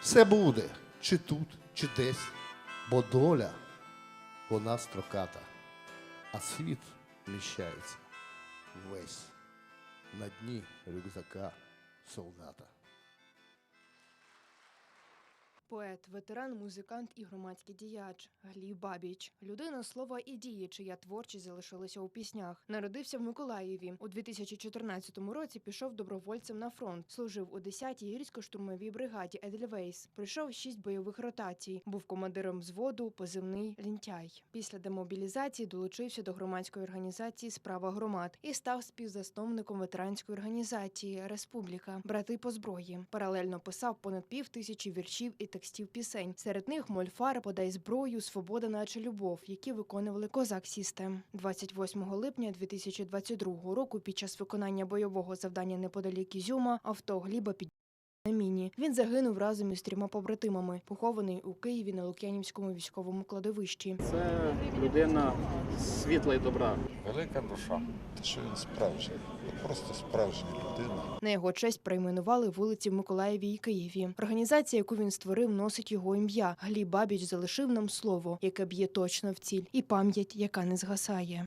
Все буде, чи тут, чи десь, бо доля вона строката, а світ вміщається весь на дні рюкзака солдата. Поет, ветеран, музикант і громадський діяч Гліб Бабіч. Людина слова і дії, чия творчість залишилася у піснях. Народився в Миколаєві. У 2014 році пішов добровольцем на фронт. Служив у 10-й гірсько-штурмовій бригаді Едельвейс. Пройшов шість бойових ротацій. Був командиром взводу, позивний лінтяй. Після демобілізації долучився до громадської організації Справа громад і став співзасновником ветеранської організації Республіка Брати по зброї. Паралельно писав понад пів тисячі віршів і текстів пісень. Серед них Мольфар, подай зброю, свобода, наче любов, які виконували козак Сістем. 28 липня 2022 року. Під час виконання бойового завдання неподалік Ізюма авто Гліба під на міні. Він загинув разом із трьома побратимами, похований у Києві на Лук'янівському військовому кладовищі. Це людина світла і добра. Велика душа. Те, що він справжній. Просто справжня людина. На його честь перейменували вулиці в Миколаєві і Києві. Організація, яку він створив, носить його ім'я. Гліб Бабіч залишив нам слово, яке б'є точно в ціль, і пам'ять, яка не згасає.